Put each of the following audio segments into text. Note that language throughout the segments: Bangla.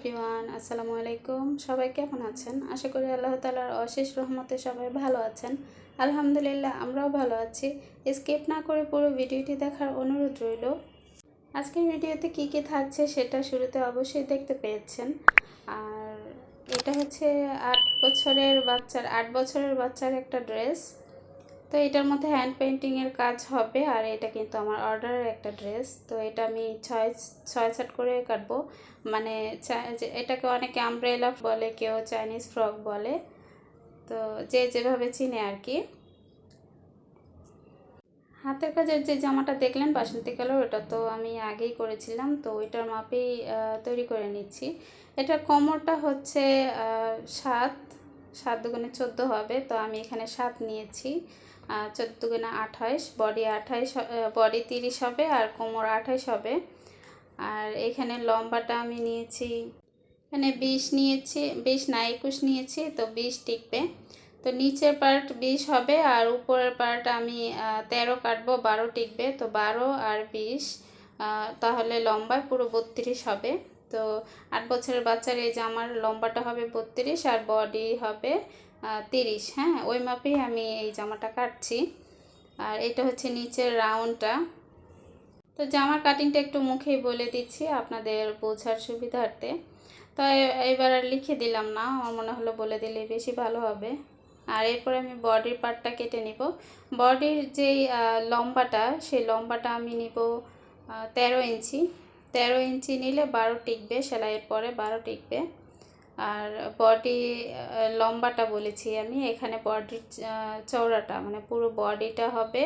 এভরিওয়ান, আসসালামু আলাইকুম। সবাই কেমন আছেন? আশা করি আল্লাহ তালার অশেষ রহমতে সবাই ভালো আছেন। আলহামদুলিল্লাহ, আমরাও ভালো আছি। স্কিপ না করে পুরো ভিডিওটি দেখার অনুরোধ রইল। আজকের ভিডিওতে কি কি থাকছে সেটা শুরুতে অবশ্যই দেখতে পেয়েছেন। আর এটা হচ্ছে আট বছরের বাচ্চার, আট বছরের বাচ্চার একটা ড্রেস। তো এটার মধ্যে হ্যান্ড পেন্টিংয়ের কাজ হবে আর এটা কিন্তু আমার অর্ডারের একটা ড্রেস তো এটা আমি ছয় ছয় সেট করে কাটবো। মানে এটাকে অনেকে আমব্রেলা বলে, কেউ চাইনিজ ফ্রক বলে, তো যে যেভাবে চিনে আর কি। হাতের কাজের যে জামাটা দেখলেন, বাসন্তী কালার, ওটা তো আমি আগেই করেছিলাম, তো ওইটার মাপেই তৈরি করে নিচ্ছি। এটার কোমরটা হচ্ছে সাত সাত দুগুণে চোদ্দ হবে, তো আমি এখানে সাত নিয়েছি। চোদ্দ দুগুণে আঠাইশ, বডি আঠাইশ বডি তিরিশ হবে আর কোমর আঠাইশ হবে। আর এখানে লম্বাটা আমি নিয়েছি, এখানে বিশ নিয়েছি, বিশ না, একুশ নিয়েছি, তো বিশ টিকবে। তো নিচের পার্ট বিশ হবে আর উপরের পার্ট আমি তেরো কাটবো, বারো টিকবে, তো বারো আর বিশ তাহলে লম্বায় পুরো বত্রিশ হবে। তো আট বছরের বাচ্চার এই জামার লম্বাটা হবে বত্রিশ আর বডি হবে তিরিশ। হ্যাঁ ওই মাপেই আমি এই জামাটা কাটছি। আর এটা হচ্ছে নিচের রাউন্ডটা। তো জামার কাটিংটা একটু মুখেই বলে দিচ্ছি আপনাদের বোঝার সুবিধার্থে। তো এবার আর লিখে দিলাম না, আমার মনে হলো বলে দিলে বেশি ভালো হবে। আর এরপরে আমি বডির পার্টটা কেটে নিব। বডির যেই লম্বাটা, সেই লম্বাটা আমি নিব তেরো ইঞ্চি। তেরো ইঞ্চি নিলে বারো টিকবে, সেলাইয়ের পরে বারো টিকবে। আর বডি লম্বাটা বলেছি আমি, এখানে বডির চওড়াটা মানে পুরো বডিটা হবে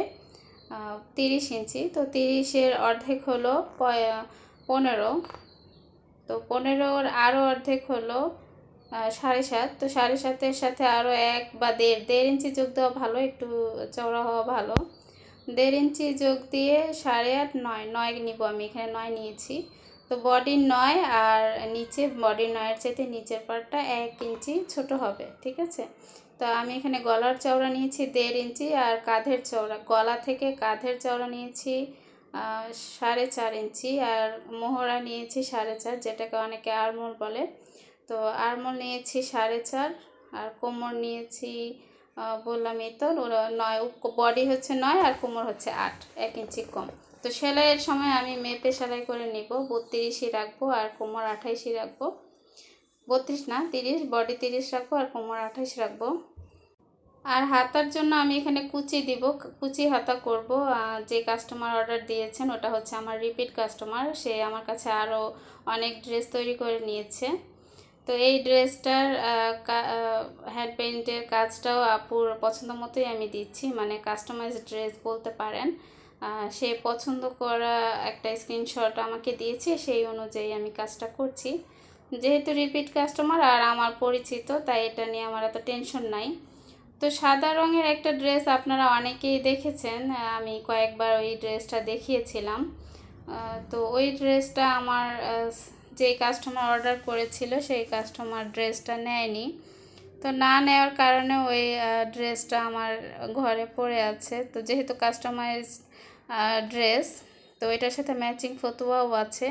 তিরিশ ইঞ্চি। তো তিরিশের অর্ধেক হলো পনেরো। তো পনেরোর আরও অর্ধেক হলো সাড়ে সাত। তো সাড়ে সাতের সাথে আরও এক বা দেড় দেড় ইঞ্চি যোগ দেওয়া ভালো, একটু চওড়া হওয়া ভালো। দেড় ইঞ্চি যোগ দিয়ে সাড়ে আট, নয় নয় নিব আমি, এখানে নয় নিয়েছি। তো বডির নয় আর নিচে বডির নয়ের চাইতে নিচের পার্টটা এক ইঞ্চি ছোট হবে, ঠিক আছে? তো আমি এখানে গলার চওড়া নিয়েছি দেড় ইঞ্চি আর কাঁধের চওড়া, গলা থেকে কাঁধের চওড়া নিয়েছি সাড়ে চার ইঞ্চি আর মোহরা নিয়েছি সাড়ে চার, যেটাকে অনেকে আরমোল বলে। তো আরমোল নিয়েছি সাড়ে চার আর কোমর নিয়েছি আহ, বললামই তো নয় বডি হচ্ছে নয় আর কোমর হচ্ছে আট এক ইঞ্চি কম। তো সেলাইয়ের সময় আমি মেপে সেলাই করে নিব বত্রিশই রাখব আর কোমর আঠাইশই রাখব। বত্রিশ না তিরিশ বডি তিরিশ রাখব আর কোমর আঠাইশ রাখব। আর হাতার জন্য আমি এখানে কুচি দিব কুচি হাতা করব। যে কাস্টমার অর্ডার দিয়েছেন ওটা হচ্ছে আমার রিপিট কাস্টমার সে আমার কাছে আরও অনেক ড্রেস তৈরি করে নিয়েছে। তো এই ড্রেসটার হ্যান্ড পেইন্টের কাজটাও আপুর পছন্দ মতোই আমি দিচ্ছি। মানে কাস্টমাইজ ড্রেস বলতে পারেন। সে পছন্দ করা একটা স্ক্রিনশট আমাকে দিয়েছে, সেই অনুযায়ী আমি কাজটা করছি। যেহেতু রিপিট কাস্টমার আর আমার পরিচিত, তাই এটা নিয়ে আমার এত টেনশন নাই। তো সাদা রঙের একটা ড্রেস আপনারা অনেকেই দেখেছেন, আমি কয়েকবার ওই ড্রেসটা দেখিয়েছিলাম। তো ওই ড্রেসটা আমার যে কাস্টমার অর্ডার করেছিল, সেই কাস্টমার ড্রেসটা নেয়নি। তো না নেওয়ার কারণে ওই ড্রেসটা আমার ঘরে পড়ে আছে। তো যেহেতু কাস্টমাইজ ড্রেস তো এটার সাথে ম্যাচিং ফতুয়াও আছে।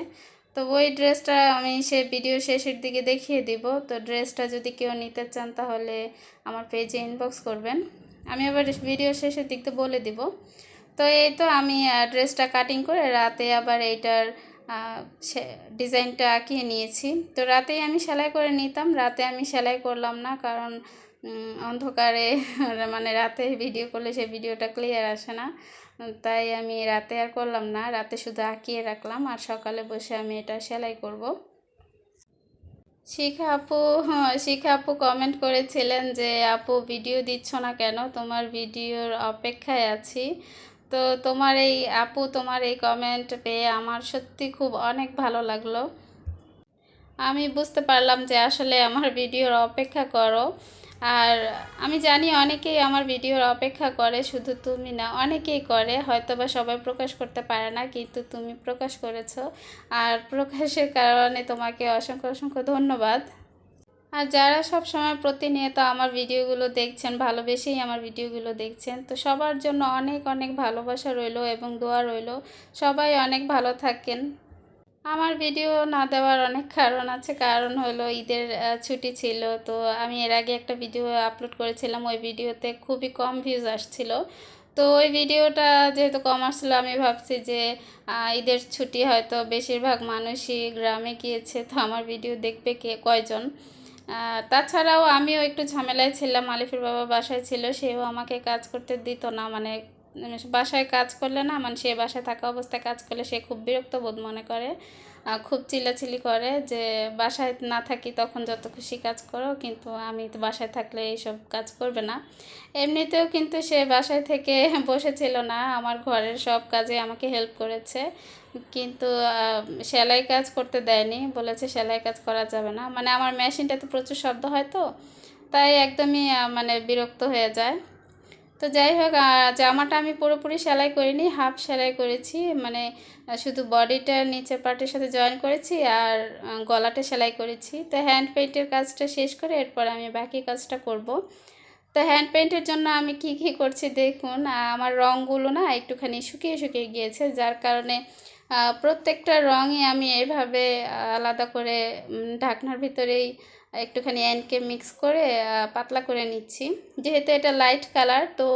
তো ওই ড্রেসটা আমি সে ভিডিও শেষের দিকে দেখিয়ে দিব। তো ড্রেসটা যদি কেউ নিতে চান, তাহলে আমার পেজে ইনবক্স করবেন। আমি আবার ভিডিও শেষের দিকতে বলে দিব। তো এই তো আমি ড্রেসটা কাটিং করে রাতে আবার এইটার ডিজাইনটা আঁকিয়ে নিয়েছি। তো রাতেই আমি সেলাই করে নিতাম রাতে আমি সেলাই করলাম না কারণ অন্ধকারে মানে রাতে ভিডিও করলে সেই ভিডিওটা ক্লিয়ার আসে না। তাই আমি রাতে আর করলাম না রাতে শুধু আঁকিয়ে রাখলাম আর সকালে বসে আমি এটা সেলাই করব। শিখা আপু হ্যাঁ, শিখা আপু কমেন্ট করেছিলেন যে আপু ভিডিও দিচ্ছ না কেন? তোমার ভিডিওর অপেক্ষায় আছি। তো তোমার এই আপু, তোমার এই কমেন্ট পেয়ে আমার সত্যি খুব অনেক ভালো লাগল। আমি বুঝতে পারলাম যে আসলে আমার ভিডিওর অপেক্ষা করো। আর আমি জানি অনেকেই আমার ভিডিওর অপেক্ষা করে, শুধু তুমি না, অনেকেই করে। হয়তো বা সবাই প্রকাশ করতে পারে না, কিন্তু তুমি প্রকাশ করেছ। আর প্রকাশের কারণে তোমাকে অসংখ্য অসংখ্য ধন্যবাদ। আর যারা সব সময় প্রতিনিয়ত আমার ভিডিওগুলো দেখছেন, ভালোবেসেই আমার ভিডিওগুলো দেখছেন, তো সবার জন্য অনেক অনেক ভালোবাসা রইল এবং দোয়া রইল। সবাই অনেক ভালো থাকেন। আমার ভিডিও না দেওয়ার অনেক কারণ আছে। কারণ হলো ঈদের ছুটি ছিল, তো আমি এর আগে একটা ভিডিও আপলোড করেছিলাম। ওই ভিডিওতে খুবই কম ভিউজ আসছিল। তো ওই ভিডিওটা যেহেতু কম আসছিল, আমি ভাবছি যে ঈদের ছুটি হয়তো বেশিরভাগ মানুষই গ্রামে গিয়েছে, তো আমার ভিডিও দেখবে কে, কয়জন? তাছাড়াও আমিও একটু ঝামেলায় ছিলাম, আলিফের বাবা বাসায় ছিল, সেও আমাকে কাজ করতে দিত না মানে বাসায় কাজ করলে না মানে সে বাসায় থাকা অবস্থায় কাজ করলে সে খুব বিরক্ত বোধ মনে করে। খুব চিল্লাচিল্লি করে যে বাসায় না থাকি তখন যত খুশি কাজ করো, কিন্তু আমি তো বাসায় থাকলে এইসব কাজ করবে না। এমনিতেও কিন্তু সে বাসায় থেকে বসেছিল না, আমার ঘরের সব কাজে আমাকে হেল্প করেছে। কিন্তু সেলাই কাজ করতে দেয়নি, বলেছে সেলাই কাজ করা যাবে না। মানে আমার মেশিনটাতে প্রচুর শব্দ হয় তো, তাই একদমই মানে বিরক্ত হয়ে যায়। তো যাই হোক জামাটা আমি পুরোপুরি সেলাই করিনি, হাফ সেলাই করেছি। মানে শুধু বডিটা নিচের পার্টের সাথে জয়েন করেছি আর গলাটা সেলাই করেছি। তো হ্যান্ড পেইন্টের কাজটা শেষ করে এরপর আমি বাকি কাজটা করব। তো হ্যান্ড পেইন্টের জন্য আমি কি কি করছি দেখুন আমার রঙগুলো না একটুখানি শুকিয়ে শুকিয়ে গিয়েছে। যার কারণে প্রত্যেকটা রঙই আমি এভাবে আলাদা করে ঢাকনার ভিতরেই একটুখানি অ্যানকে মিক্স করে পাতলা করে নিচ্ছি। যেহেতু এটা লাইট কালার তো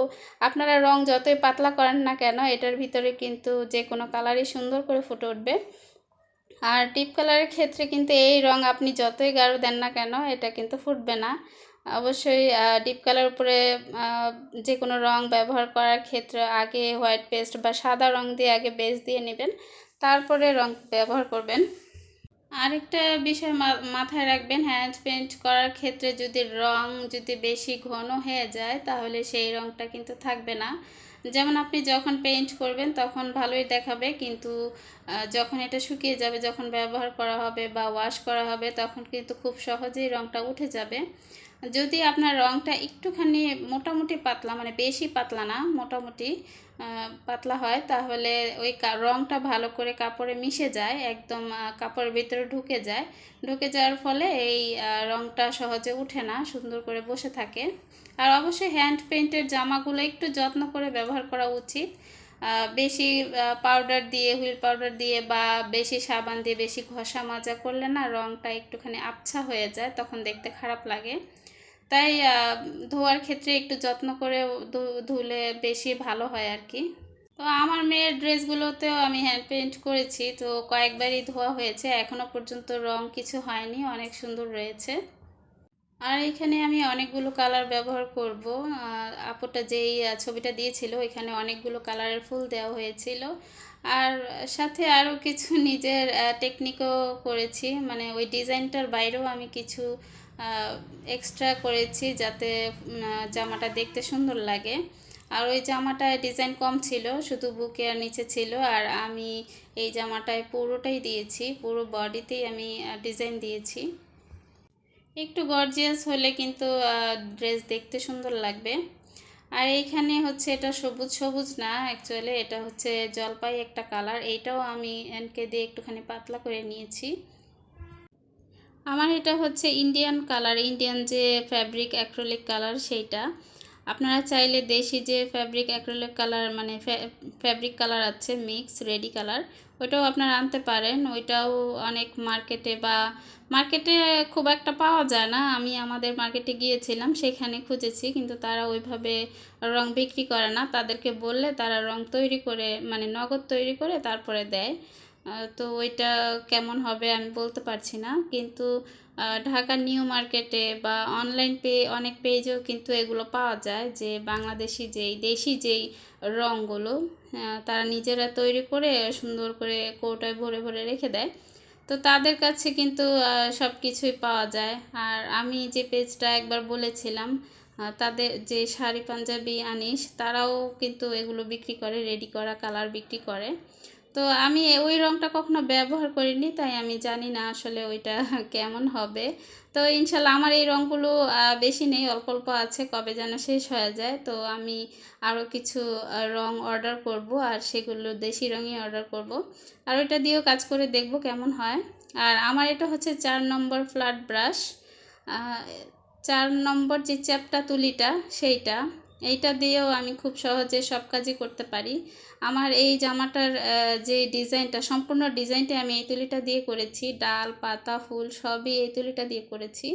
আপনারা রং যতই পাতলা করেন না কেন, এটার ভিতরে কিন্তু যে কোনো কালারই সুন্দর করে ফুটে উঠবে। আর ডিপ কালারের ক্ষেত্রে কিন্তু এই রং আপনি যতই গাঢ় দেন না কেন, এটা কিন্তু ফুটবে না। অবশ্যই ডিপ কালার উপরে যে কোনো রং ব্যবহার করার ক্ষেত্রে আগে হোয়াইট পেস্ট বা সাদা রং দিয়ে আগে বেস দিয়ে নেবেন, তারপরে রং ব্যবহার করবেন। আরেকটা বিষয় মাথায় রাখবেন হ্যান্ড পেন্ট করার ক্ষেত্রে যদি রং যদি বেশি ঘন হয়ে যায়, তাহলে সেই রংটা কিন্তু থাকবে না। যেমন আপনি যখন পেইন্ট করবেন, তখন ভালোই দেখাবে, কিন্তু যখন এটা শুকিয়ে যাবে, যখন ব্যবহার করা হবে বা ওয়াশ করা হবে, তখন কিন্তু খুব সহজেই রংটা উঠে যাবে। যদি আপনার রংটা একটুখানি মোটামুটি পাতলা মানে বেশি পাতলা না, মোটামুটি পাতলা হয়, তাহলে ওই রংটা ভালো করে কাপড়ে মিশে যায়, একদম কাপড়ের ভিতরে ঢুকে যায়। ঢুকে যাওয়ার ফলে এই রংটা সহজে উঠে না, সুন্দর করে বসে থাকে। আর অবশ্যই হ্যান্ড পেন্টের জামাগুলো একটু যত্ন করে ব্যবহার করা উচিত। বেশি পাউডার দিয়ে হুইল পাউডার দিয়ে বা বেশি সাবান দিয়ে বেশি ঘষা মাজা করলে না রংটা একটুখানি আবছা হয়ে যায়, তখন দেখতে খারাপ লাগে। তাই ধোয়ার ক্ষেত্রে একটু যত্ন করে ধুলে বেশি ভালো হয় আর কি। তো আমার মেয়ের ড্রেসগুলোতেও আমি হ্যান্ড পেইন্ট করেছি, তো কয়েকবারই ধোয়া হয়েছে, এখনও পর্যন্ত রং কিছু হয়নি, অনেক সুন্দর রয়েছে। আর এখানে আমি অনেকগুলো কালার ব্যবহার করব আপুটা যেই ছবিটা দিয়েছিল, এখানে অনেকগুলো কালারের ফুল দেওয়া হয়েছিল। আর সাথে আরও কিছু নিজের টেকনিকও করেছি মানে ওই ডিজাইনটার বাইরেও আমি কিছু এক্সট্রা করেছি যাতে জামাটা দেখতে সুন্দর লাগে। আর ওই জামাটায় ডিজাইন কম ছিল, শুধু বুকে আর নিচে ছিল। আর আমি এই জামাটায় পুরোটাই দিয়েছি, পুরো বডিতেই আমি ডিজাইন দিয়েছি। একটু গর্জিয়াস হলে কিন্তু ড্রেস দেখতে সুন্দর লাগবে। আর এইখানে হচ্ছে এটা সবুজ সবুজ না অ্যাকচুয়ালি এটা হচ্ছে জলপাই একটা কালার এইটাও আমি এনকে দিয়ে একটুখানি পাতলা করে নিয়েছি। আমার এটা হচ্ছে ইন্ডিয়ান কালার ইন্ডিয়ান যে ফ্যাব্রিক অ্যাক্রোলিক কালার সেইটা। আপনারা চাইলে দেশি যে ফ্যাব্রিক অ্যাক্রোলিক কালার মানে ফ্যাব্রিক কালার আছে মিক্স রেডি কালার ওইটাও আপনারা আনতে পারেন। ওইটাও অনেক মার্কেটে বা মার্কেটে খুব একটা পাওয়া যায় না। আমি আমাদের মার্কেটে গিয়েছিলাম, সেখানে খুঁজেছি, কিন্তু তারা ওইভাবে রং বিক্রি করে না। তাদেরকে বললে তারা রং তৈরি করে মানে নগদ তৈরি করে তারপরে দেয়। তো ওইটা কেমন হবে আমি বলতে পারছি না। কিন্তু ঢাকার নিউ মার্কেটে বা অনলাইন পে, অনেক পেজেও কিন্তু এগুলো পাওয়া যায় যে বাংলাদেশি যেই, দেশি যেই রঙগুলো তারা নিজেরা তৈরি করে সুন্দর করে কৌটায় ভরে ভরে রেখে দেয়। তো তাদের কাছে কিন্তু সব কিছুই পাওয়া যায়। আর আমি যে পেজটা একবার বলেছিলাম তাদের যে শাড়ি পাঞ্জাবি আনিস, তারাও কিন্তু এগুলো বিক্রি করে, রেডি করা, কালার বিক্রি করে। তো আমি ওই রংটা কখনো ব্যবহার করিনি, তাই আমি জানি না আসলে ওইটা কেমন হবে। তো ইনশাল্লাহ আমার এই রঙগুলো বেশি নেই, অল্প অল্প আছে, কবে যেন শেষ হয়ে যায়। তো আমি আরও কিছু রং অর্ডার করব আর সেগুলো দেশি রঙই অর্ডার করব। আর ওইটা দিয়েও কাজ করে দেখব কেমন হয়। আর আমার এটা হচ্ছে চার নম্বর ফ্ল্যাট ব্রাশ। চার নম্বর যে চ্যাপটা তুলিটা, সেইটা। এইটা দিয়েও আমি খুব সহজে সব কাজই করতে পারি। আমার এই জামাটার যে ডিজাইনটা, সম্পূর্ণ ডিজাইনটা আমি এই তুলিটা দিয়ে করেছি। ডাল, পাতা, ফুল সবই এই তুলিটা দিয়ে করেছি।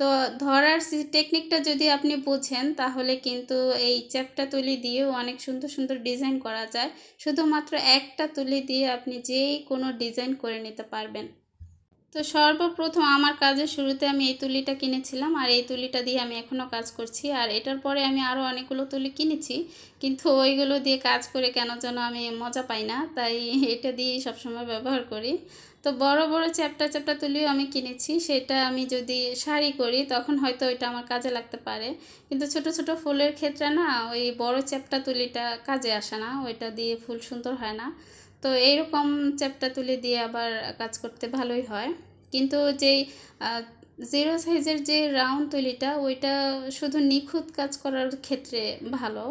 তো ধরার টেকনিকটা যদি আপনি বোঝেন, তাহলে কিন্তু এই চ্যাপটা তুলি দিয়েও অনেক সুন্দর সুন্দর ডিজাইন করা যায়। শুধুমাত্র একটা তুলি দিয়ে আপনি যেই কোনো ডিজাইন করে নিতে পারবেন। তো সর্বপ্রথম আমার কাজের শুরুতে আমি এই তুলিটা কিনেছিলাম আর এই তুলিটা দিয়ে আমি এখনও কাজ করছি। আর এটার পরে আমি আরও অনেকগুলো তুলি কিনেছি, কিন্তু ওইগুলো দিয়ে কাজ করে কেন যেন আমি মজা পাই না, তাই এটা দিয়েই সবসময় ব্যবহার করি। তো বড় বড় চ্যাপটা চ্যাপটা তুলিও আমি কিনেছি, সেটা আমি যদি শাড়ি করি তখন হয়তো ওইটা আমার কাজে লাগতে পারে। কিন্তু ছোট ছোট ফুলের ক্ষেত্রে না ওই বড় চ্যাপটা তুলিটা কাজে আসে না, ওইটা দিয়ে ফুল সুন্দর হয় না। তো এইরকম চ্যাপটা তুলে দিয়ে আবার কাজ করতে ভালোই হয়। কিন্তু যেই জিরো সাইজের যে রাউন্ড তুলিটা ওইটা শুধু নিখুঁত কাজ করার ক্ষেত্রে ভালো।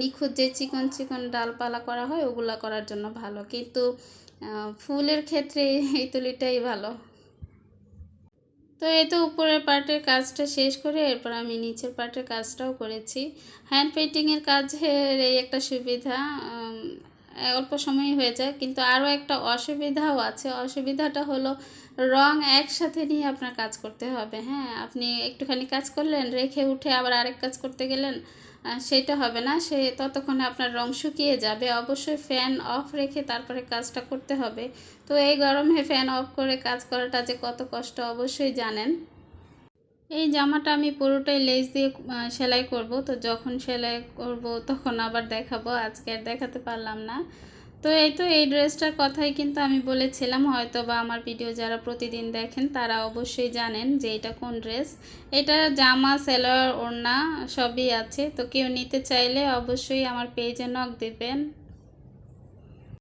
নিখুঁত যে চিকন চিকন ডালপালা করা হয়, ওগুলা করার জন্য ভালো। কিন্তু ফুলের ক্ষেত্রে এই তুলিটাই ভালো। তো এই তো উপরের পার্টের কাজটা শেষ করে, এরপর আমি নিচের পার্টের কাজটাও করেছি। হ্যান্ড পেন্টিংয়ের কাজের এই একটা সুবিধা অল্প সময় হয়ে যায়। কিন্তু আরও একটা অসুবিধাও আছে। অসুবিধাটা হলো রং একসাথে নিয়ে আপনার কাজ করতে হবে। হ্যাঁ আপনি একটুখানি কাজ করলেন, রেখে উঠে আবার আরেক কাজ করতে গেলেন সেটা হবে না। সে ততক্ষণে আপনার রং শুকিয়ে যাবে। অবশ্যই ফ্যান অফ রেখে তারপরে কাজটা করতে হবে। তো এই গরমে ফ্যান অফ করে কাজ করাটা যে কত কষ্ট, অবশ্যই জানেন। এই জামাটা আমি পুরোটাই লেস দিয়ে সেলাই করব। তো যখন সেলাই করব তখন আবার দেখাবো। আজকে আর দেখাতে পারলাম না। তো এই তো এই ড্রেসটার কথাই কিন্তু আমি বলেছিলাম। হয়তো বা আমার ভিডিও যারা প্রতিদিন দেখেন তারা অবশ্যই জানেন যে এটা কোন ড্রেস। এটা জামা, সেলোয়ার, ওড়না সবই আছে। তো কেউ নিতে চাইলে অবশ্যই আমার পেজে নক দেবেন।